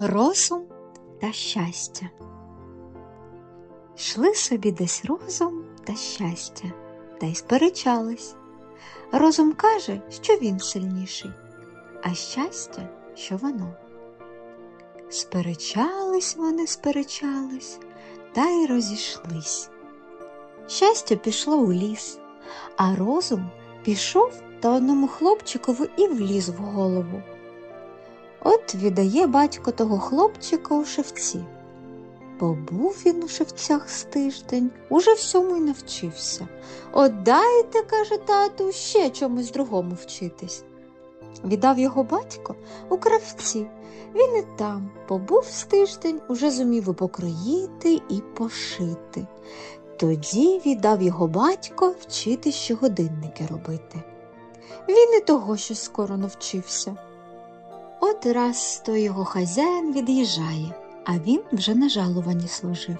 Розум та щастя. Йшли собі десь розум та щастя, та й сперечались. Розум каже, що він сильніший, а щастя, що воно. Сперечались вони, сперечались, та й розійшлись. Щастя пішло у ліс, а розум пішов та одному хлопчикові і вліз в голову. От віддає батько того хлопчика у шевці. Побув він у шевцях з тиждень, уже всьому й навчився. От дайте, каже тату, ще чомусь другому вчитись. Віддав його батько у кравці. Він і там побув з тиждень, уже зумів і покроїти і пошити. Тоді віддав його батько вчити щогодинники робити. Він і того щось скоро навчився. От раз то його хазяїн від'їжджає, а він вже на жалуванні служив,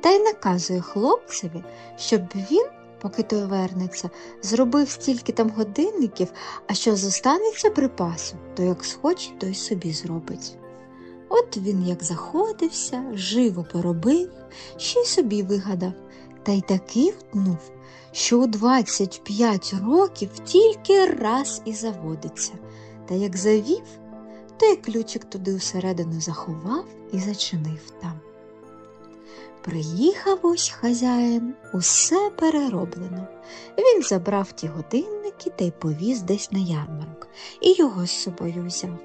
та й наказує хлопцеві, щоб він, поки той вернеться, зробив стільки там годинників, а що зостанеться припасу, то як схоче, то й собі зробить. От він як заходився, живо поробив, ще й собі вигадав, та й таки втнув, що у 25 років тільки раз і заводиться, та як завів, то й ключик туди всередину заховав і зачинив там. Приїхав ось хазяїн, усе перероблено. Він забрав ті годинники та й повіз десь на ярмарок і його з собою взяв.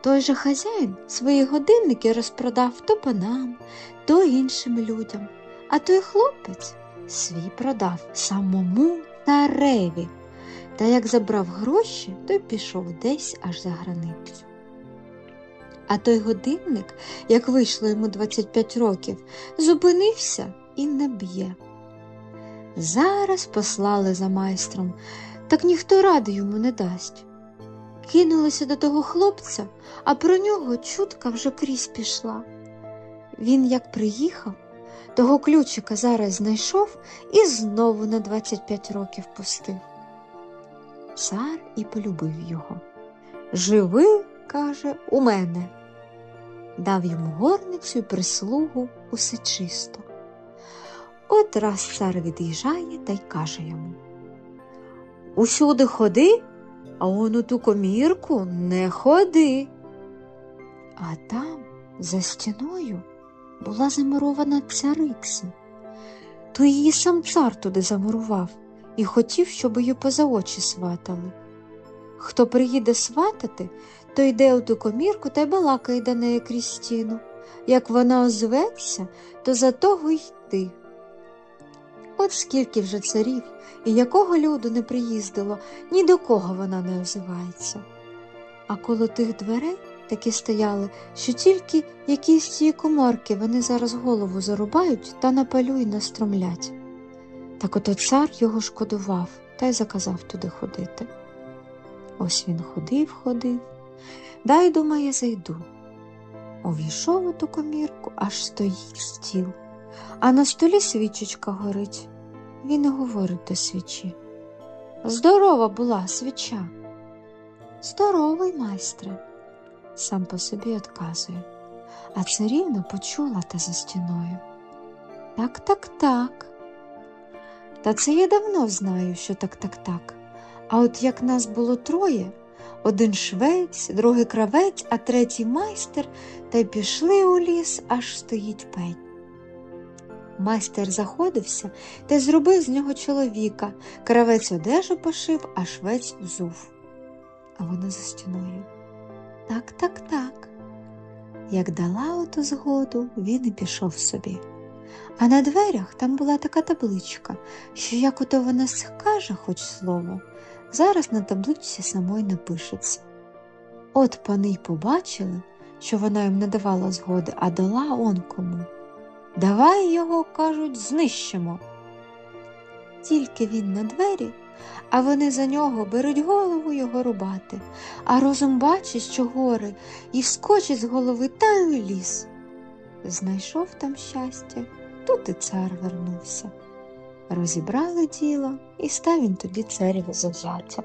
Той же хазяїн свої годинники розпродав то панам, то іншим людям, а той хлопець свій продав самому цареві. Та як забрав гроші, то пішов десь аж за границю. А той годинник, як вийшло йому 25 років, зупинився і не б'є. Зараз послали за майстром, так ніхто ради йому не дасть. Кинулися до того хлопця, а про нього чутка вже крізь пішла. Він, як приїхав, того ключика зараз знайшов і знову на 25 років пустив. Цар і полюбив його. Живи, каже, у мене. Дав йому горницю і прислугу усе чисто. От раз цар від'їжджає та й каже йому Усюди ходи, а он у ту комірку не ходи. А там, за стіною, була замурована цариця. То її сам цар туди замурував і хотів, щоб її поза очі сватали. Хто приїде сватати, то йде у ту комірку та й балакає до неї крізь стіну. Як вона озветься, то за того йти. От скільки вже царів і якого люду не приїздило, ні до кого вона не озивається. А коло тих дверей такі стояли, що тільки якісь ці коморки вони зараз голову зарубають та на палю й настромлять. Так ото цар його шкодував та й заказав туди ходити. Ось він ходив, ходив, дай, думає, зайду. Увійшов у ту комірку, аж стоїть стіл, а на столі свічечка горить. Він і говорить до свічі. Здорова була свіча. Здоровий, майстре, сам по собі отказує, а царівна почула та за стіною. Так, так, так. Та це я давно знаю, що так, так, так. А от як нас було троє, один швець, другий кравець, а третій майстер, та й пішли у ліс, аж стоїть пень. Майстер заходився та й зробив з нього чоловіка, кравець одежу пошив, а швець взув. А вона за стіною. Так, так, так. Як дала оту згоду, він і пішов собі. А на дверях там була така табличка, що як ото вона скаже хоч слово, зараз на табличці самої напишеться. От пани й побачили, що вона їм не давала згоди, а дала он кому. Давай його, кажуть, знищимо. Тільки він на двері, а вони за нього беруть голову його рубати, а розум бачить, що гори, і вскочить з голови та й у ліс. Знайшов там щастя, тут і цар вернувся. Розібрали діло, і став він тоді царів завзяття.